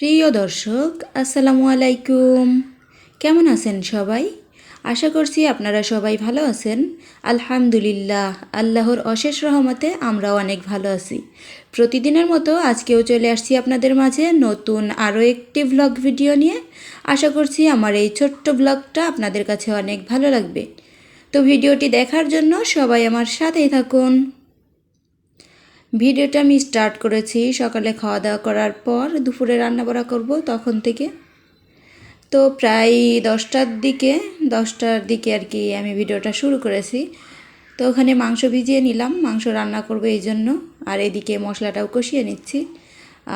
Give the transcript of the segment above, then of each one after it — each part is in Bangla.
প্রিয় দর্শক, আসসালামু আলাইকুম। কেমন আছেন সবাই? আশা করছি আপনারা সবাই ভালো আছেন। আলহামদুলিল্লাহ, আল্লাহর অশেষ রহমতে আমরাও অনেক ভালো আছি। প্রতিদিনের মতো আজকেও চলে আসছি আপনাদের মাঝে নতুন আরও একটি ভ্লগ ভিডিও নিয়ে। আশা করছি আমার এই ছোট্ট ব্লগটা আপনাদের কাছে অনেক ভালো লাগবে। তো ভিডিওটি দেখার জন্য সবাই আমার সাথেই থাকুন। ভিডিওটা আমি স্টার্ট করেছি। সকালে খাওয়া দাওয়া করার পর দুপুরে রান্না বাড়া করব তখন থেকে। তো প্রায় দশটার দিকে দশটার দিকে আর কি আমি ভিডিওটা শুরু করেছি। তো ওখানে মাংস ভিজিয়ে নিলাম, মাংস রান্না করব এই জন্য। আর এদিকে মশলাটাও কষিয়ে নিচ্ছি।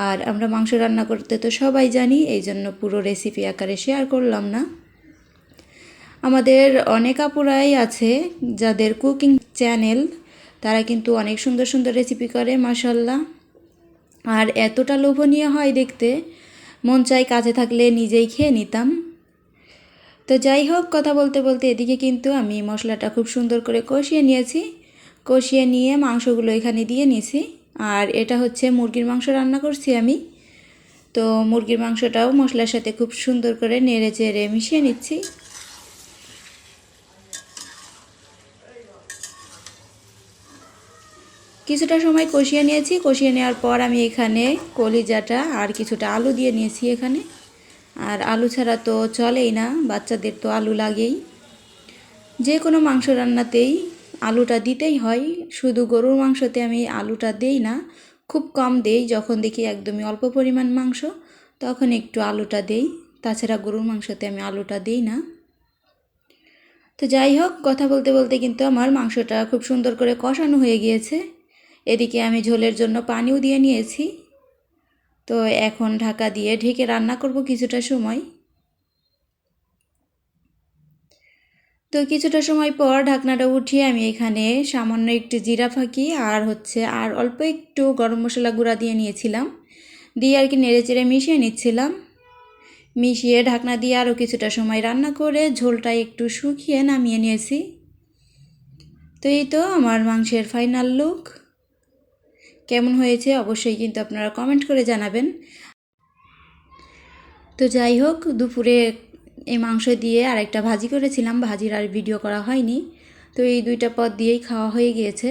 আর আমরা মাংস রান্না করতে তো সবাই জানি, এই জন্য পুরো রেসিপি আকারে শেয়ার করলাম না। আমাদের অনেক আপুরাই আছে যাদের কুকিং চ্যানেল তারা কিন্তু অনেক সুন্দর সুন্দর রেসিপি করে মাসাল্লাহ আর এতটা লোভনীয় হয় দেখতে, মন চাই কাছে থাকলে নিজেই খেয়ে নিতাম। তো যাই হোক, কথা বলতে বলতে এদিকে কিন্তু আমি মশলাটা খুব সুন্দর করে কষিয়ে নিয়েছি। কষিয়ে নিয়ে মাংসগুলো এখানে দিয়ে নিয়েছি আর এটা হচ্ছে মুরগির মাংস রান্না করছি আমি। তো মুরগির মাংসটাও মশলার সাথে খুব সুন্দর করে নেড়ে চেড়ে মিশিয়ে নিচ্ছি। কিছুটা সময় কষিয়ে নিয়েছি। কষিয়ে নেওয়ার পর আমি এখানে কলিজাটা আর কিছুটা আলু দিয়ে নিয়েছি এখানে। আর আলু ছাড়া তো চলেই না, বাচ্চাদের তো আলু লাগেই। যে কোনো মাংস রান্নাতেই আলুটা দিতেই হয়। শুধু গরুর মাংসতে আমি আলুটা দেই না, খুব কম দেই। যখন দেখি একদমই অল্প পরিমাণ মাংস, তখন একটু আলুটা দেই। তাছাড়া গরুর মাংসতে আমি আলুটা দিই না। তো যাই হোক, কথা বলতে বলতে কিন্তু আমার মাংসটা খুব সুন্দর করে কষানো হয়ে গিয়েছে। এদিকে আমি ঝোলের জন্য পানিও দিয়ে নিয়েছি। তো এখন ঢাকা দিয়ে ঢেকে রান্না করব কিছুটা সময়। তো কিছুটা সময় পর ঢাকনাটা উঠিয়ে আমি এখানে সামান্য একটু জিরা ফাঁকি আর হচ্ছে আর অল্প একটু গরম মশলা গুঁড়া দিয়ে নিয়েছিলাম। দিয়ে আর কি নেড়ে চেড়ে মিশিয়ে নিচ্ছিলাম। মিশিয়ে ঢাকনা দিয়ে আরও কিছুটা সময় রান্না করে ঝোলটা একটু শুকিয়ে নামিয়ে নিয়েছি। তো এই তো আমার মাংসের ফাইনাল লুক কেমন হয়েছে অবশ্যই কিন্তু আপনারা কমেন্ট করে জানাবেন। তো যাই হোক, দুপুরে এই মাংস দিয়ে আর একটা ভাজি করেছিলাম, ভাজির আর ভিডিও করা হয়নি। তো এই দুইটা পদ দিয়েই খাওয়া হয়ে গিয়েছে।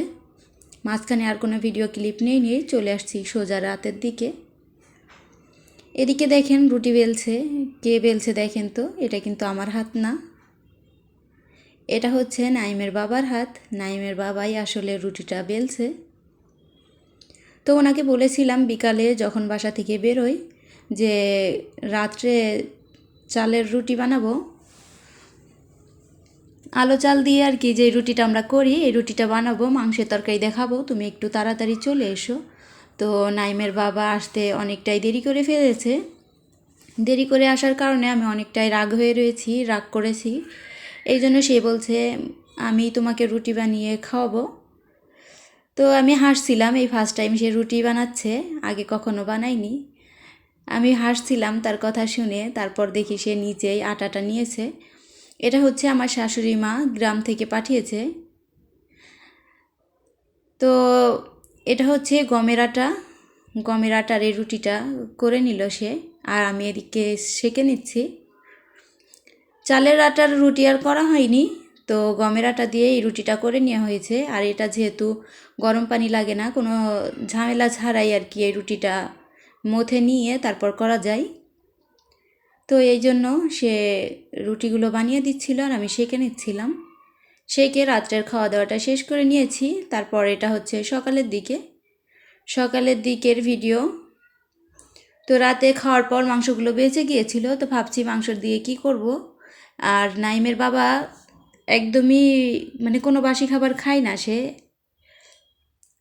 মাঝখানে আর কোনো ভিডিও ক্লিপ নেই, নিয়ে চলে আসছি সোজা রাতের দিকে। এদিকে দেখেন রুটি বেলছে, কে বেলছে দেখেন তো, এটা কিন্তু আমার হাত না। এটা হচ্ছে নাইমের বাবার হাত, নাইমের বাবাই আসলে রুটিটা বেলছে। তো ওনাকে বলেছিলাম বিকালে যখন বাসা থেকে বেরোই যে রাত্রে চালের রুটি বানাবো। আলো চাল দিয়ে আর কি যে রুটিটা আমরা করি, এই রুটিটা বানাবো, মাংসের তরকারি দেখাবো, তুমি একটু তাড়াতাড়ি চলে এসো। তো নাইমের বাবা আসতে অনেকটাই দেরি করে ফেলেছে। দেরি করে আসার কারণে আমি অনেকটাই রাগ হয়ে রয়েছি, রাগ করেছি। এই জন্য সে বলছে, আমি তোমাকে রুটি বানিয়ে খাওয়াবো। তো আমি হাসছিলাম, এই ফার্স্ট টাইম সে রুটি বানাচ্ছে, আগে কখনো বানাইনি। আমি হাসছিলাম তার কথা শুনে, তারপর দেখি সে নিচেই আটাটা নিয়েছে। এটা হচ্ছে আমার শাশুড়ি মা গ্রাম থেকে পাঠিয়েছে। তো এটা হচ্ছে গমের আটা। গমের আটার এই রুটিটা করে নিল সে, আর আমি এদিকে সেঁকে নিচ্ছি। চালের আটার রুটি আর করা হয়নি। তো গমের আটা দিয়ে এই রুটিটা করে নেওয়া হয়েছে। আর এটা যেহেতু গরম পানি লাগে না, কোনো ঝামেলা ছাড়াই আর কি এই রুটিটা মথে নিয়ে তারপর করা যায়। তো এই জন্য সে রুটিগুলো বানিয়ে দিচ্ছিল আর আমি সেঁকে নিচ্ছিলাম। সেঁকে রাত্রের খাওয়া দাওয়াটা শেষ করে নিয়েছি। তারপর এটা হচ্ছে সকালের দিকে। সকালের দিকের ভিডিও। তো রাতে খাওয়ার পর মাংসগুলো বেঁচে গিয়েছিল, তো ভাবছি মাংস দিয়ে কি করব? আর নাইমের বাবা একদমই মানে কোনো বাসি খাবার খায় না সে।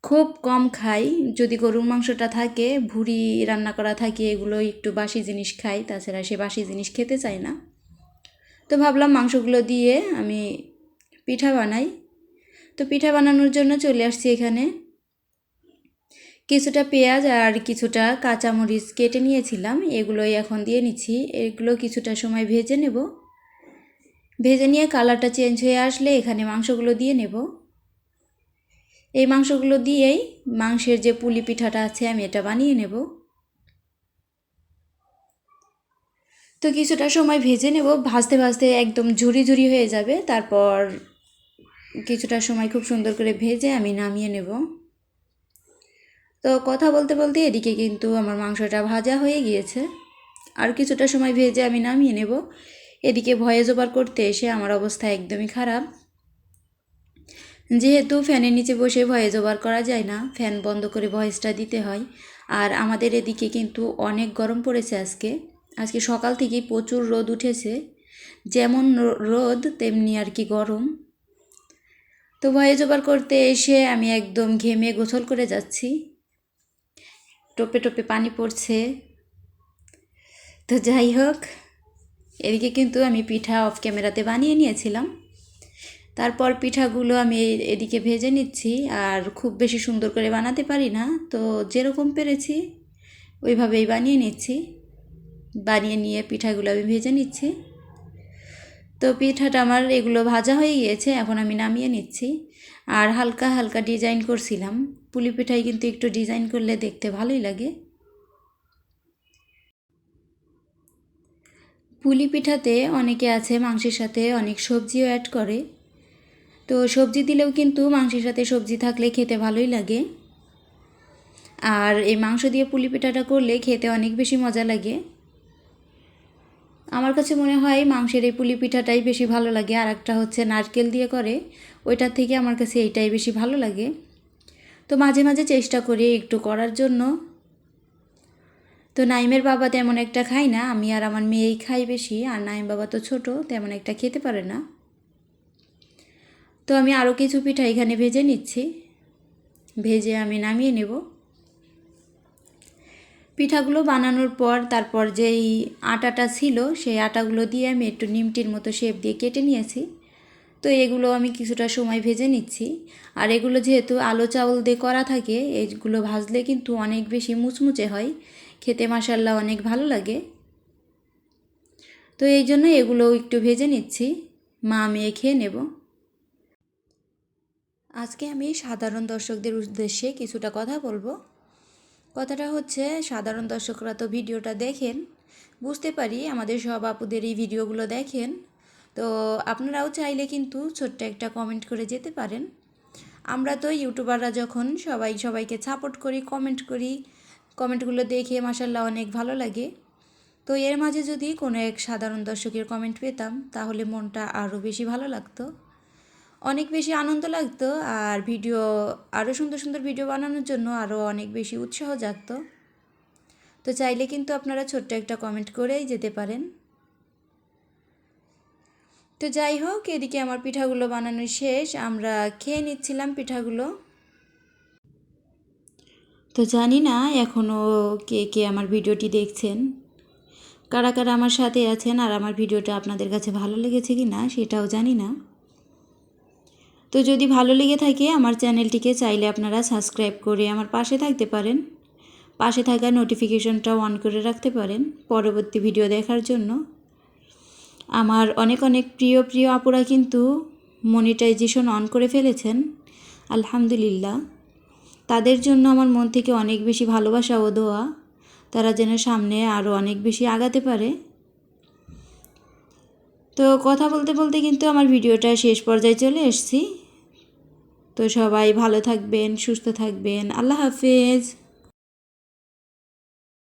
খুব কম খাই যদি গরুর মাংসটা থাকে, ভুড়ি রান্না করা থাকে, এগুলো একটু বাসি জিনিস খাই তাছাড়া সে বাসি জিনিস খেতে চায় না। তো ভাবলাম মাংসগুলো দিয়ে আমি পিঠা বানাই। তো পিঠা বানানোর জন্য চলে আসছি এখানে। কিছুটা পেঁয়াজ আর কিছুটা কাঁচামরিচ কেটে নিয়েছিলাম। এগুলোই এখন দিয়ে নিচ্ছি। এগুলো কিছুটা সময় ভেজে নেব। ভেজে নিয়ে কালারটা চেঞ্জ হয়ে আসলে এখানে মাংসগুলো দিয়ে নেব। এই মাংসগুলো দিয়েই মাংসের যে পুলি পিঠাটা আছে আমি এটা বানিয়ে নেব। তো কিছুটা সময় ভেজে নেব, ভাজতে ভাজতে একদম ঝুরি ঝুরি হয়ে যাবে। তারপর কিছুটা সময় খুব সুন্দর করে ভেজে আমি নামিয়ে নেব। তো কথা বলতে বলতে এদিকে কিন্তু আমার মাংসটা ভাজা হয়ে গিয়েছে। আর কিছুটা সময় ভেজে আমি নামিয়ে নেব। এদিকে ভয়েস ওভার করতে এসে আমার অবস্থা একদমই খারাপ। যেহেতু ফ্যানের নিচে বসে ভয়েস ওভার করা যায় না, ফ্যান বন্ধ করে ভয়েসটা দিতে হয়। আর আমাদের এদিকে কিন্তু অনেক গরম পড়েছে আজকে। আজকে সকাল থেকেই প্রচুর রোদ উঠেছে। যেমন রোদ, তেমনি আর কি গরম। তো ভয়েস ওভার করতে এসে আমি একদম ঘেমে গোসল করে যাচ্ছি। টোপে টোপে পানি পড়ছে। তো যাই হোক এদিকে কিন্তু আমি পিঠা অফ ক্যামেরাতে বানিয়ে নিয়েছিলাম। তারপর পিঠাগুলো আমি এদিকে ভেজে নিচ্ছি আর খুব বেশি সুন্দর করে বানাতে পারি না, তো যেরকম পেরেছি ওইভাবেই বানিয়ে নিচ্ছি। বানিয়ে নিয়ে পিঠাগুলো আমি ভেজে নিচ্ছি। তো পিঠাটা আমার এগুলো ভাজা হয়ে গিয়েছে, এখন আমি নামিয়ে নিচ্ছি। আর হালকা হালকা ডিজাইন করছিলাম। পুলি পিঠাই কিন্তু একটু ডিজাইন করলে দেখতে ভালোই লাগে। পুলি পিঠাতে অনেকে আছে মাংসের সাথে অনেক সবজিও অ্যাড করে। তো সবজি দিলেও কিন্তু মাংসের সাথে সবজি থাকলে খেতে ভালোই লাগে। আর এই মাংস দিয়ে পুলি পিঠাটা করলে খেতে অনেক বেশি মজা লাগে। আমার কাছে মনে হয় মাংসের এই পুলি পিঠাটাই বেশি ভালো লাগে। আর একটা হচ্ছে নারকেল দিয়ে করে, ওইটার থেকে আমার কাছে এইটাই বেশি ভালো লাগে। তো মাঝে মাঝে চেষ্টা করি একটু করার জন্য। তো নাইমের বাবা তেমন একটা খাই না, আমি আর আমার মেয়েই খাই বেশি, আর নাইম বাবা তো ছোট, তেমন একটা খেতে পারে না। তো আমি আরও কিছু পিঠা এখানে ভেজে নিচ্ছি। ভেজে আমি নামিয়ে নেব। পিঠাগুলো বানানোর পর, তারপর যেই আটাটা ছিল, সেই আটাগুলো দিয়ে আমি একটু নিমটির মতো শেপ দিয়ে কেটে নিয়েছি। তো এগুলো আমি কিছুটা সময় ভেজে নিচ্ছি। আর এগুলো যেহেতু আলো চাউল দিয়ে করা থাকে এইগুলো ভাজলে কিন্তু অনেক বেশি মুচমুচে হয়। খেতে মাসাল্লাহ অনেক ভালো লাগে। তো এই জন্য এগুলো একটু ভেজে নিচ্ছি। মা মেয়ে খেয়ে নেব। আজকে আমি সাধারণ দর্শকদের উদ্দেশ্যে কিছুটা কথা বলব। কথাটা হচ্ছে, সাধারণ দর্শকরা তো ভিডিওটা দেখেন, বুঝতে পারি, আমাদের সব আপুদের এই ভিডিওগুলো দেখেন। তো আপনারাও চাইলে কিন্তু ছোট্ট একটা কমেন্ট করে যেতে পারেন। আমরা তো ইউটিউবাররা যখন সবাই সবাইকে সাপোর্ট করি কমেন্ট করি কমেন্টগুলো দেখে মাসাল্লাহ অনেক ভালো লাগে। তো এর মাঝে যদি কোনো এক সাধারণ দর্শকের কমেন্ট পেতাম, তাহলে মনটা আরও বেশি ভালো লাগতো। অনেক বেশি আনন্দ লাগতো আর ভিডিও, আরও সুন্দর সুন্দর ভিডিও বানানোর জন্য আরও অনেক বেশি উৎসাহ জাগতো। তো চাইলে কিন্তু আপনারা ছোট্ট একটা কমেন্ট করেই যেতে পারেন। তো যাই হোক, এদিকে আমার পিঠাগুলো বানানো শেষ। আমরা খেয়ে নিচ্ছিলাম পিঠাগুলো। তো জানি না এখনও কে কে আমার ভিডিওটি দেখছেন। কারা কারা আমার সাথে আছেন আর আমার ভিডিওটা আপনাদের কাছে ভালো লেগেছে কি না সেটাও জানি না। তো যদি ভালো লেগে থাকে আমার চ্যানেলটিকে চাইলে আপনারা সাবস্ক্রাইব করে আমার পাশে থাকতে পারেন। পাশে থাকা নোটিফিকেশনটা অন করে রাখতে পারেন পরবর্তী ভিডিও দেখার জন্য। আমার অনেক অনেক প্রিয় প্রিয় আপুরা কিন্তু মনিটাইজেশন অন করে ফেলেছেন। আলহামদুলিল্লাহ। তাদের জন্য আমার মন থেকে অনেক বেশি ভালোবাসা ও দোয়া। তারা যেন সামনে আরও অনেক বেশি আগাতে পারে। তো কথা বলতে বলতে কিন্তু আমার ভিডিওটা শেষ পর্যায়ে চলে এসেছি। তো সবাই ভালো থাকবেন, সুস্থ থাকবেন। আল্লাহ হাফেজ।